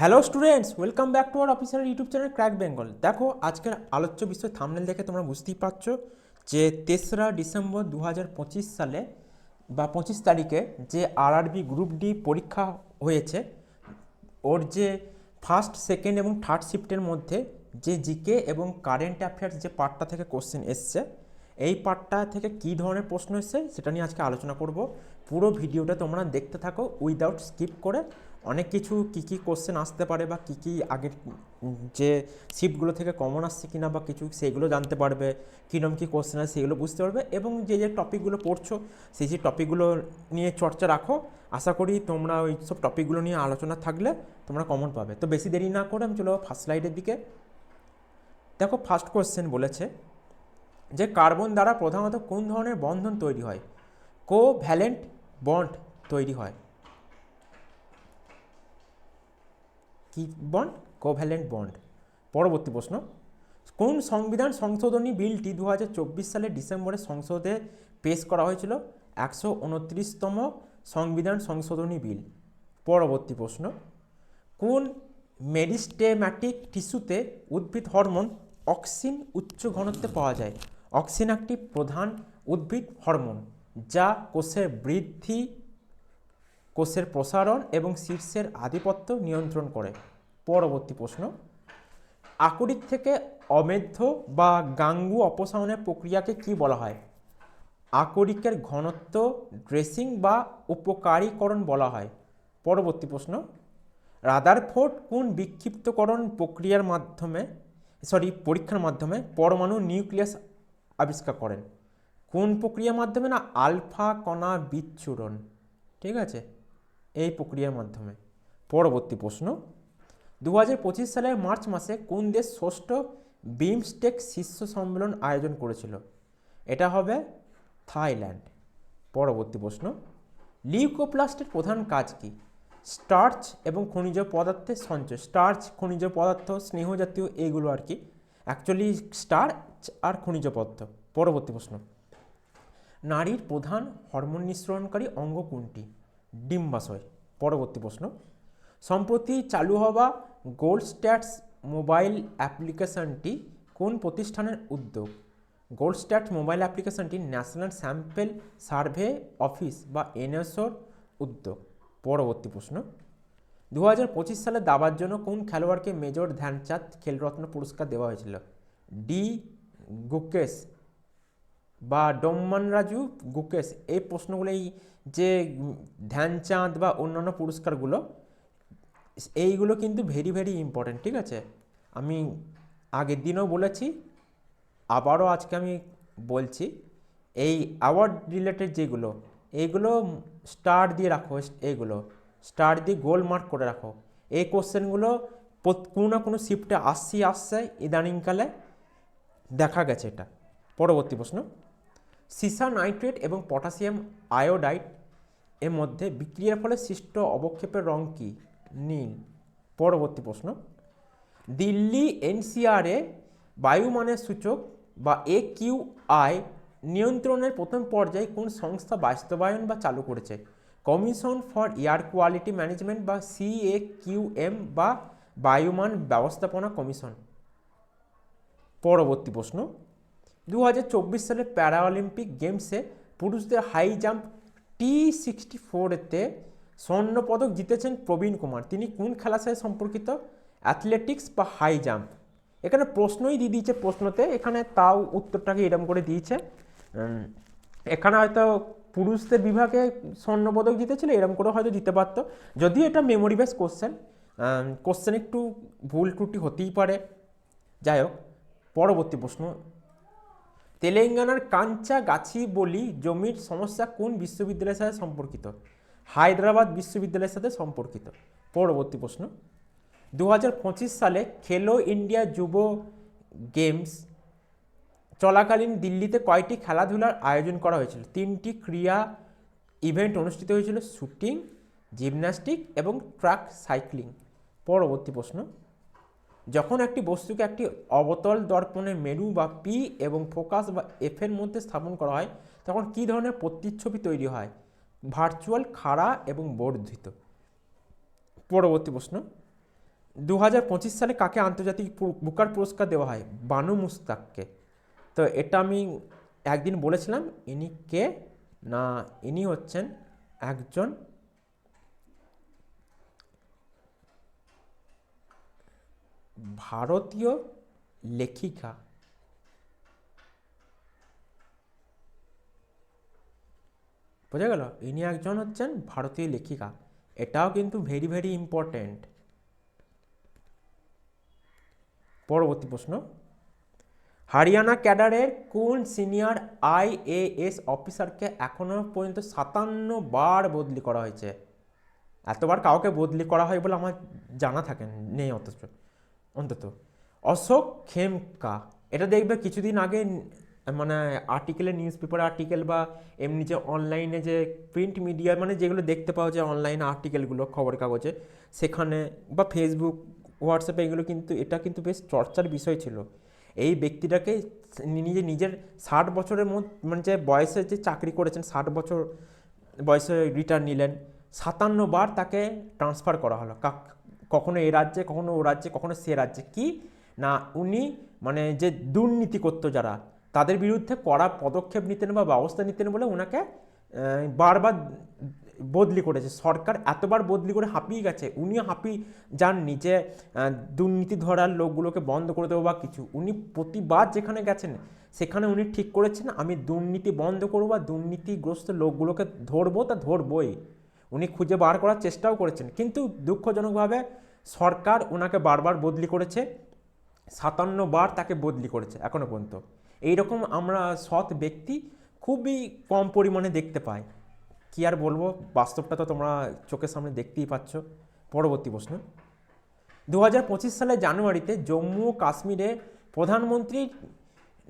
Hello students welcome back to our official YouTube channel crack Bengal দেখো, আজকের আলোচ্য বিষয় থামনেল দেখে তোমরা বুঝতেই পারছ যে তেসরা ডিসেম্বর দু হাজার পঁচিশ সালে বা পঁচিশ তারিখে যে আরআরবি গ্রুপ ডি পরীক্ষা হয়েছে, ওর যে ফার্স্ট সেকেন্ড এবং থার্ড শিফটের মধ্যে যে জিকে এবং কারেন্ট অ্যাফেয়ার্স যে পার্টটা থেকে কোশ্চেন এসছে, এই পার্টটা থেকে কী ধরনের প্রশ্ন এসছে সেটা নিয়ে আজকে আলোচনা করব। পুরো ভিডিওটা তোমরা দেখতে থাকো উইদাউট স্কিপ করে। অনেক কিছু কী কী কোশ্চেন আসতে পারে বা কী কী আগের যে শিফটগুলো থেকে কমন আসছে কিনা বা কিছু সেগুলো জানতে পারবে কীরকম কী কোশ্চেন আছে সেগুলো বুঝতে পারবে এবং যে যে টপিকগুলো পড়ছো, সেই যে টপিকগুলো নিয়ে চর্চা রাখো। আশা করি তোমরা ওই সব টপিকগুলো নিয়ে আলোচনা থাকলে তোমরা কমন পাবে। তো বেশি দেরি না করে আমি চলো ফার্স্ট স্লাইডের দিকে। দেখো ফার্স্ট কোশ্চেন বলেছে যে কার্বন দ্বারা প্রধানত কোন ধরনের বন্ধন তৈরি হয়? কো ভ্যালেন্ট বন্ড তৈরি হয়। কি বন্ড কোভ্যালেন্ট বন্ড পরবর্তী প্রশ্ন, কোন সংবিধান সংশোধনী বিলটি দু সালের ডিসেম্বরে সংসদে পেশ করা হয়েছিল? একশো উনত্রিশতম সংবিধান সংশোধনী বিল। পরবর্তী প্রশ্ন, কোন মেরিস্টেম্যাটিক টিস্যুতে উদ্ভিদ হরমোন অক্সিন উচ্চ ঘনত্বে পাওয়া যায়? অক্সিন একটি প্রধান উদ্ভিদ হরমোন যা কোষের বৃদ্ধি কোষের প্রসারণ এবং শীর্ষের আধিপত্য নিয়ন্ত্রণ করে। পরবর্তী প্রশ্ন, আকরিক থেকে অমেধ্য বা গাঙ্গু অপসারণের প্রক্রিয়াকে কি বলা হয়? আকরিকের ঘনত্ব, ড্রেসিং বা উপকারীকরণ বলা হয়। পরবর্তী প্রশ্ন রাদারফোর্ড কোন বিক্ষিপ্তকরণ প্রক্রিয়ার মাধ্যমে, সরি, পরীক্ষার মাধ্যমে পরমাণু নিউক্লিয়াস আবিষ্কার করেন? কোন প্রক্রিয়ার মাধ্যমে না আলফা কণা বিচ্ছুরণ? ঠিক আছে? এই প্রক্রিয়ার মাধ্যমে। পরবর্তী প্রশ্ন দু হাজার পঁচিশ সালের মার্চ মাসে কোন দেশ ষষ্ঠ বিমস্টেক শীর্ষ সম্মেলন আয়োজন করেছিল? এটা হবে থাইল্যান্ড। পরবর্তী প্রশ্ন, লিউকোপ্লাস্টের প্রধান কাজ কি? স্টার্চ এবং খনিজ পদার্থের সঞ্চয়। স্টার্চ, খনিজ পদার্থ, স্নেহ জাতীয় এইগুলো আর কি। অ্যাকচুয়ালি স্টার্চ আর খনিজ পদার্থ। পরবর্তী প্রশ্ন, নারীর প্রধান হরমোন নিঃসরণকারী অঙ্গ কোনটি? ডিম্বাশয়, পরবর্তী প্রশ্ন। সম্প্রতি চালু হওয়া গোল্ড স্ট্যাটস মোবাইল অ্যাপ্লিকেশনটি কোন প্রতিষ্ঠানের উদ্যোগ? গোল্ড স্ট্যাট মোবাইল অ্যাপ্লিকেশনটি ন্যাশনাল স্যাম্পেল সার্ভে অফিস বা এনএসওর উদ্যোগ। পরবর্তী প্রশ্ন। দু হাজার পঁচিশ সালে দাবার জন্য কোন খেলোয়াড়কে মেজর ধ্যানচাঁদ খেলরত্ন পুরস্কার দেওয়া হয়েছিল? ডি. গুকেশ বা ডম্মান রাজু গুকেশ, এই প্রশ্নগুলোই যে ধ্যানচাঁদ বা অন্যান্য পুরস্কারগুলো, এইগুলো কিন্তু ভেরি ভেরি ইম্পর্ট্যান্ট ঠিক আছে? আমি আগের দিনও বলেছি, আবারও আজকে আমি বলছি, এই অ্যাওয়ার্ড রিলেটেড যেগুলো এইগুলো স্টার দিয়ে রাখো এইগুলো স্টার দিয়ে গোল মার্ক করে রাখো। এই কোশ্চেনগুলো কোনো না কোনো শিফটে আসছি, আসছে, ইদানিংকালে দেখা গেছে এটা। পরবর্তী প্রশ্ন। সিসা নাইট্রেট এবং পটাশিয়াম আয়োডাইড এর মধ্যে বিক্রিয়ার ফলে সৃষ্ট অবক্ষেপের রং কি? নীল। পরবর্তী প্রশ্ন। দিল্লি এনসিআরে বায়ুমানের সূচক বা এ কিউ আই নিয়ন্ত্রণের প্রথম পর্যায়ে কোন সংস্থা বাস্তবায়ন বা চালু করেছে? Commission for air quality management বা সিএ কিউ এম বা বায়ুমান ব্যবস্থাপনা কমিশন। পরবর্তী প্রশ্ন। দু সালে প্যারাঅলিম্পিক গেমসে পুরুষদের হাই জাম্প টি সিক্সটি ফোরেতে স্বর্ণপদক জিতেছেন প্রবীণ কুমার। তিনি কোন খেলার সাথে সম্পর্কিত? অ্যাথলেটিক্স বা হাই জাম্প এখানে প্রশ্নই দিয়ে দিয়েছে প্রশ্নতে। এখানে তাও উত্তরটাকে এরম করে দিয়েছে। এখানে হয়তো পুরুষদের বিভাগে স্বর্ণপদক জিতেছিল, এরম করে হয়তো দিতে পারতো। যদিও এটা মেমোরি বেস কোশ্চেন কোশ্চেন একটু ভুল ত্রুটি হতেই পারে। যাই হোক, পরবর্তী প্রশ্ন। তেলেঙ্গানার কাঞ্চা গাছি বলি জমির সমস্যা কোন বিশ্ববিদ্যালয়ের সাথে সম্পর্কিত? হায়দ্রাবাদ বিশ্ববিদ্যালয়ের সাথে সম্পর্কিত। পরবর্তী প্রশ্ন। দু হাজার পঁচিশ সালে খেলো ইন্ডিয়া যুব গেমস চলাকালীন দিল্লিতে কয়টি খেলাধুলার আয়োজন করা হয়েছিল? তিনটি ক্রিয়া ইভেন্ট অনুষ্ঠিত হয়েছিল, শুটিং, জিমন্যাস্টিক এবং ট্রাক সাইক্লিং। পরবর্তী প্রশ্ন। যখন একটি বস্তুকে একটি অবতল দর্পণের মেরু বা পি এবং ফোকাস বা এফের মধ্যে স্থাপন করা হয়, তখন কী ধরনের প্রতিচ্ছবি তৈরি হয়? ভার্চুয়াল, খাড়া এবং বর্ধিত। পরবর্তী প্রশ্ন। দু হাজার পঁচিশ সালে কাকে আন্তর্জাতিক বুকার পুরস্কার দেওয়া হয়? বানু মুস্তাককে। তো এটা আমি একদিন বলেছিলাম, ইনি কে? না, ইনি হচ্ছেন একজন ভারতীয় লেখিকা। বোঝা গেল? ইনি একজন হচ্ছেন ভারতীয় লেখিকা। এটাও কিন্তু ভেরি ভেরি ইম্পর্ট্যান্ট পরবর্তী প্রশ্ন। হরিয়ানা ক্যাডারের কোন সিনিয়র আইএএস অফিসারকে এখনও পর্যন্ত সাতান্ন বার বদলি করা হয়েছে? এতবার কাউকে বদলি করা হয় বলে আমার জানা থাকেন নেই অথচ। অন্তত। অশোক খেমকা, এটা দেখবে কিছুদিন আগে মানে আর্টিকেলে নিউজ পেপার আর্টিকেল বা এমনি যে অনলাইনে যে প্রিন্ট মিডিয়া মানে যেগুলো দেখতে পাওয়া যায় অনলাইন আর্টিকেলগুলো খবরের কাগজে সেখানে বা ফেসবুক হোয়াটসঅ্যাপে এগুলো কিন্তু, এটা কিন্তু বেশ চর্চার বিষয় ছিল। এই ব্যক্তিটাকে নিজে নিজের ষাট বছরের মধ্যে মানে যে বয়সে যে চাকরি করেছেন, ষাট বছর বয়সে রিটার্ন নিলেন, সাতান্ন বার তাকে ট্রান্সফার করা হলো। কাক- কখনো এ রাজ্যে, কখনো ও রাজ্যে, কখনো সে রাজ্যে। কি? না, উনি মানে যে দুর্নীতি করতো যারা, তাদের বিরুদ্ধে কড়া পদক্ষেপ নিতেন বা ব্যবস্থা নিতেন বলে ওনাকে বারবার বদলি করেছে। সরকার এতবার বদলি করে হাঁপিয়ে গেছে। উনিও হাঁপিয়ে যাননি যে দুর্নীতি ধরার লোকগুলোকে বন্ধ করে দেবো বা কিছু। উনি প্রতিবার যেখানে গেছেন, সেখানে উনি ঠিক করেছেন, আমি দুর্নীতি বন্ধ করব বা দুর্নীতিগ্রস্ত লোকগুলোকে ধরবো তা ধরবই। উনি খুঁজে বার করার চেষ্টাও করেছেন। কিন্তু দুঃখজনকভাবে সরকার ওনাকে বারবার বদলি করেছে, সাতান্ন বার তাকে বদলি করেছে এখনও পর্যন্ত। এইরকম আমরা সৎ ব্যক্তি খুবই কম পরিমাণে দেখতে পাই। কি আর বলব, বাস্তবটা তো তোমরা চোখের সামনে দেখতেই পাচ্ছ। পরবর্তী প্রশ্ন। দু সালের জানুয়ারিতে জম্মু কাশ্মীরে প্রধানমন্ত্রী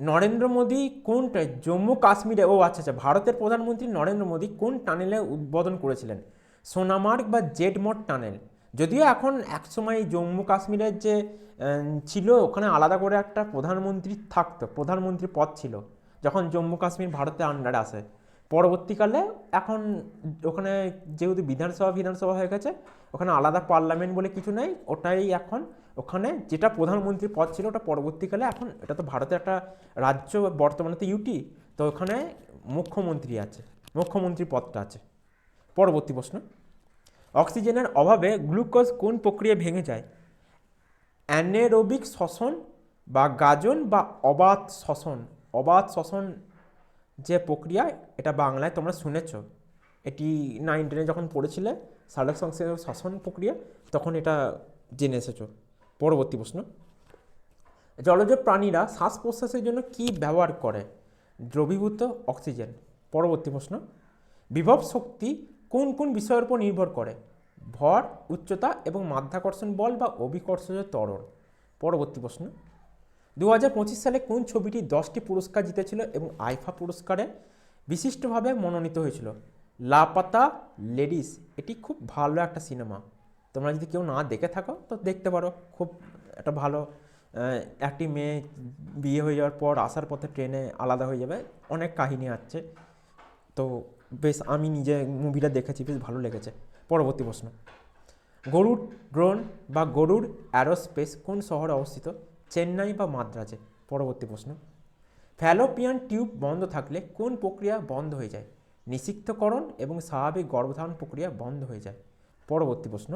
নরেন্দ্র মোদী কোন জম্মু কাশ্মীরে, ও আচ্ছা আচ্ছা ভারতের প্রধানমন্ত্রী নরেন্দ্র মোদী কোন টানেলে উদ্বোধন করেছিলেন? সোনামার্গ বা জেডমোট টানেল? যদিও এখন একসময় জম্মু কাশ্মীরের যে ছিল, ওখানে আলাদা করে একটা প্রধানমন্ত্রী থাকতো, প্রধানমন্ত্রী পদ ছিল, যখন জম্মু কাশ্মীর ভারতের আন্ডারে আসে। পরবর্তীকালে এখন ওখানে যেহেতু বিধানসভা বিধানসভা হয়ে গেছে, ওখানে আলাদা পার্লামেন্ট বলে কিছু নেই, ওটাই এখন ওখানে যেটা প্রধানমন্ত্রীর পদ ছিল ওটা পরবর্তীকালে এখন, এটা তো ভারতের একটা রাজ্য, বর্তমানে তো ইউটি তো ওখানে মুখ্যমন্ত্রী আছে, মুখ্যমন্ত্রী পদটা আছে। পরবর্তী প্রশ্ন, অক্সিজেনের অভাবে গ্লুকোজ কোন প্রক্রিয়া ভেঙে যায়? অ্যানেরোবিক শ্বসন বা গাজন বা অবাধ শ্বসন? অবাধ শ্বসন যে প্রক্রিয়া, এটা বাংলায় তোমরা শুনেছ। এটি নাইন টেনে যখন পড়েছিলে সালোক সংশ্লেষ শ্বসন প্রক্রিয়া, তখন এটা জেনে এসেছ। পরবর্তী প্রশ্ন। জলজ প্রাণীরা শ্বাস প্রশ্বাসের জন্য কি ব্যবহার করে? দ্রবীভূত অক্সিজেন। পরবর্তী প্রশ্ন। বিভব শক্তি কোন কোন বিষয়ের উপর নির্ভর করে? ভর, উচ্চতা এবং মাধ্যাকর্ষণ বল বা অভিকর্ষজ ত্বরণ। পরবর্তী প্রশ্ন। দু হাজার পঁচিশ সালে কোন ছবিটি দশটি পুরস্কার জিতেছিল এবং আইফা পুরস্কারে বিশিষ্টভাবে মনোনীত হয়েছিল? লাপাতা, লেডিস, এটি খুব ভালো একটা সিনেমা। তোমরা যদি কেউ না দেখে থাকো, তো দেখতে পারো, খুব একটা ভালো একটি মেয়ে বিয়ে হয়ে যাওয়ার পর আসার পথে ট্রেনে আলাদা হয়ে যাবে, অনেক কাহিনী আছে। তো বেশ, আমি নিজে মুভিটা দেখেছি, বেশ ভালো লেগেছে। পরবর্তী প্রশ্ন, গরুর ড্রোন বা গরুর অ্যারোস্পেস কোন শহরে অবস্থিত? চেন্নাই বা মাদ্রাজে, পরবর্তী প্রশ্ন। ফ্যালোপিয়ান টিউব বন্ধ থাকলে কোন প্রক্রিয়া বন্ধ হয়ে যায়? নিষিক্তকরণ এবং স্বাভাবিক গর্ভধারণ প্রক্রিয়া বন্ধ হয়ে যায়। পরবর্তী প্রশ্ন,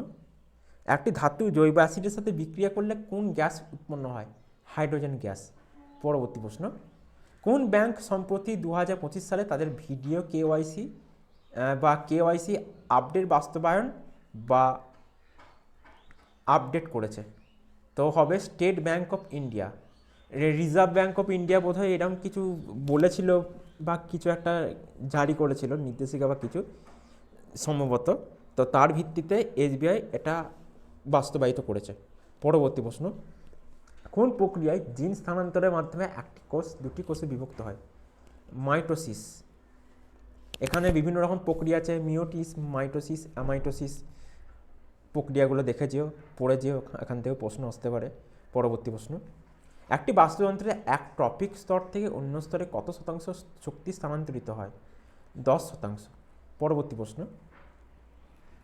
একটি ধাতু জৈব অ্যাসিডের সাথে বিক্রিয়া করলে কোন গ্যাস উৎপন্ন হয়? Hydrogen gas. পরবর্তী প্রশ্ন, কোন ব্যাংক সম্প্রতি দু হাজার পঁচিশ সালে তাদের ভিডিও কেওয়াইসি বা কেওয়াইসি আপডেট বাস্তবায়ন বা আপডেট করেছে? তো হবে state bank of India reserve bank of India বোধহয় এরকম কিছু বলেছিল বা কিছু একটা জারি করেছিল, নির্দেশিকা বা কিছু সম্ভবত। তো তার ভিত্তিতে এসবিআই এটা বাস্তবায়িত করেছে। পরবর্তী প্রশ্ন, কোন প্রক্রিয়ায় জিন স্থানান্তরের মাধ্যমে একটি কোষ, দুটি কোষে বিভক্ত হয়? মাইটোসিস। এখানে বিভিন্ন রকম প্রক্রিয়া আছে মিওটিস মাইটোসিস, অ্যামাইটোসিস। প্রক্রিয়াগুলো দেখে যেও, পড়ে যেও, এখান থেকে প্রশ্ন আসতে পারে, পরবর্তী প্রশ্ন। একটি বাস্তুযন্ত্রে এক টপিক স্তর থেকে অন্য স্তরে কত শতাংশ শক্তি স্থানান্তরিত হয়? দশ শতাংশ। পরবর্তী প্রশ্ন।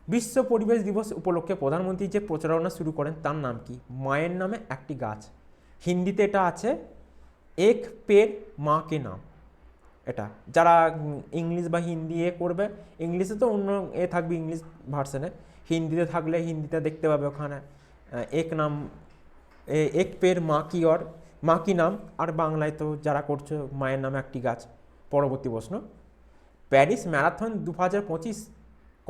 বিশ্ব পরিবেশ দিবস উপলক্ষে প্রধানমন্ত্রী যে প্রচারণা শুরু করেন তার নাম কি? মায়ের নামে একটি গাছ। হিন্দিতে এটা আছে, এক পের মা কে নাম। এটা। যারা ইংলিশ বা হিন্দি এ করবে, ইংলিশে তো অন্য এ থাকবে, ইংলিশ ভার্সনে। হিন্দিতে থাকলে হিন্দিতে দেখতে পাবে ওখানে এক নাম এক পের মা কি অর মা কি নাম, আর বাংলায় তো যারা করছ, মায়ের নামে একটি গাছ, পরবর্তী প্রশ্ন। প্যারিস ম্যারাথন দু হাজার পঁচিশ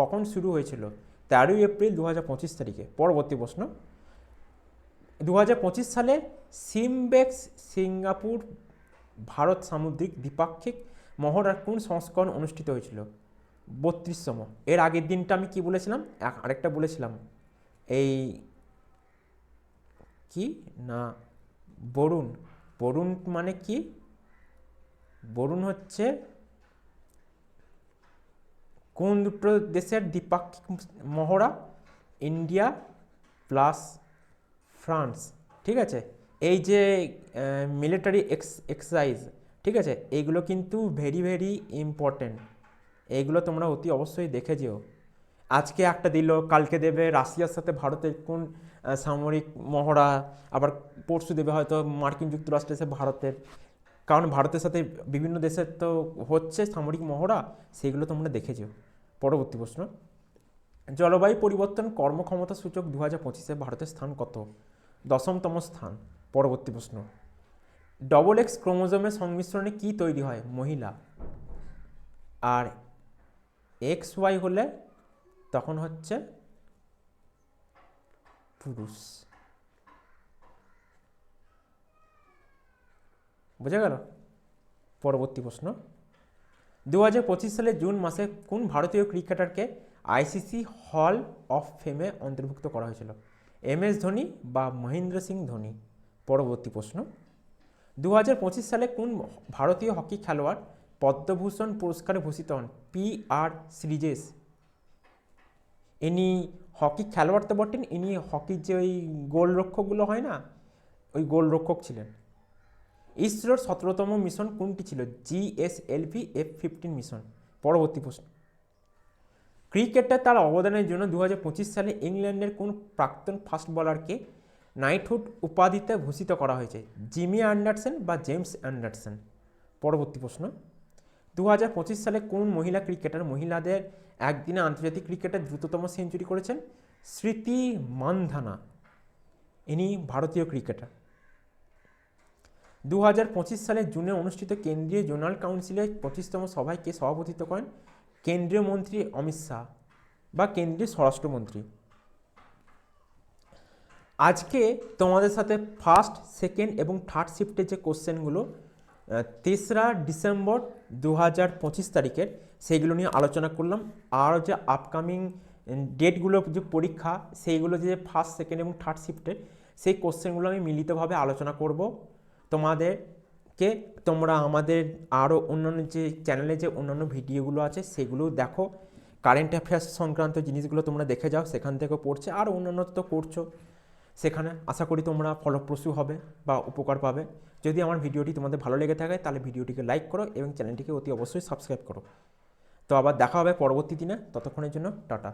কখন শুরু হয়েছিল? তেরোই এপ্রিল দু হাজার পঁচিশ তারিখে, পরবর্তী প্রশ্ন। দু হাজার পঁচিশ সালে সিমবেক্স সিঙ্গাপুর ভারত সামুদ্রিক দ্বিপাক্ষিক মহড়ার কোন সংস্করণ অনুষ্ঠিত হয়েছিল? বত্রিশতম। এর আগের দিনটা আমি কি বলেছিলাম? আরেকটা বলেছিলাম। এই কি? না, বরুণ। বরুণ মানে কি? বরুণ হচ্ছে কোন দুটো দেশের দ্বিপাক্ষিক মহড়া? India plus France. ঠিক আছে? এই যে মিলিটারি এক্স এক্সারসাইজ ঠিক আছে? এইগুলো কিন্তু ভেরি ভেরি ইম্পর্টেন্ট। এইগুলো তোমরা অতি অবশ্যই দেখে যেও। আজকে একটা দিল, কালকে দেবে, রাশিয়ার সাথে ভারতের কোন সামরিক মহড়া, আবার পরশু দেবে হয়তো মার্কিন যুক্তরাষ্ট্রের সাথে ভারতের। কারণ ভারতের সাথে বিভিন্ন দেশের তো হচ্ছে সামরিক মহড়া, সেগুলো তোমরা দেখে যেও। পরবর্তী প্রশ্ন। জলবায়ু পরিবর্তন কর্মক্ষমতা সূচক দু হাজার পঁচিশে ভারতের স্থান কত? দশমতম স্থান। পরবর্তী প্রশ্ন। ডবল এক্স ক্রোমোজোমের সংমিশ্রণে কি তৈরি হয়? মহিলা। আর এক্স ওয়াই হলে তখন হচ্ছে পুরুষ। বোঝা গেল? পরবর্তী প্রশ্ন। দু হাজার পঁচিশ সালে জুন মাসে কোন ভারতীয় ক্রিকেটারকে আইসিসি হল অফ ফেমে অন্তর্ভুক্ত করা হয়েছিল? এম এস ধোনি বা মহেন্দ্র সিং ধোনি? পরবর্তী প্রশ্ন। দু হাজার পঁচিশ সালে কোন ভারতীয় হকি খেলোয়াড় পদ্মভূষণ পুরস্কারে ভূষিত হন পি আর শ্রীজেশ ইনি হকি খেলোয়াড় তো বটেন, ইনি হকির যে ওই গোলরক্ষকগুলো হয় না, ওই গোলরক্ষক ছিলেন। ইসরোর সতেরোতম মিশন কোনটি ছিল? জিএসএলভি এফ ফিফটিন মিশন, পরবর্তী প্রশ্ন। ক্রিকেটে তার অবদানের জন্য দু হাজার পঁচিশ সালে ইংল্যান্ডের কোন প্রাক্তন ফাস্ট বলারকে নাইটহুড উপাধিতে ভূষিত করা হয়েছে? জিমি অ্যান্ডারসন বা জেমস অ্যান্ডারসন, পরবর্তী প্রশ্ন। দু হাজার পঁচিশ সালে কোন মহিলা ক্রিকেটার মহিলাদের একদিনে আন্তর্জাতিক ক্রিকেটে দ্রুততম সেঞ্চুরি করেছেন? স্মৃতি মানধানা। ইনি ভারতীয় ক্রিকেটার। দু হাজার পঁচিশ সালে জুনে অনুষ্ঠিত কেন্দ্রীয় জোনাল কাউন্সিলের পঁচিশতম সভায় কে সভাপতিত্ব করেন? কেন্দ্রীয় মন্ত্রী অমিত শাহ বা কেন্দ্রীয় স্বরাষ্ট্রমন্ত্রী। আজকে তোমাদের সাথে ফার্স্ট সেকেন্ড এবং থার্ড শিফটের যে কোশ্চেনগুলো তেসরা ডিসেম্বর দু হাজার পঁচিশ তারিখের সেইগুলো নিয়ে আলোচনা করলাম। আর যে আপকামিং ডেটগুলো যে পরীক্ষা, সেইগুলো যে ফার্স্ট সেকেন্ড এবং থার্ড শিফটের সেই কোশ্চেনগুলো আমি মিলিতভাবে আলোচনা করব। তোমাদেরকে তোমরা আমাদের আরও অন্যান্য যে চ্যানেলে যে অন্যান্য ভিডিওগুলো আছে সেগুলো দেখো। কারেন্ট অ্যাফেয়ার্স সংক্রান্ত জিনিসগুলো তোমরা দেখে যাও, সেখান থেকে পড়ছে। আর অন্যান্য তো করছ। সেখানে আশা করি তোমরা ফলপ্রসূ হবে বা উপকার পাবে। যদি আমার ভিডিওটি তোমাদের ভালো লেগে থাকে, তাহলে ভিডিওটিকে লাইক করো এবং চ্যানেলটিকে অতি অবশ্যই সাবস্ক্রাইব করো। তো আবার দেখা হবে পরবর্তী দিনে। ততক্ষণের জন্য টাটা।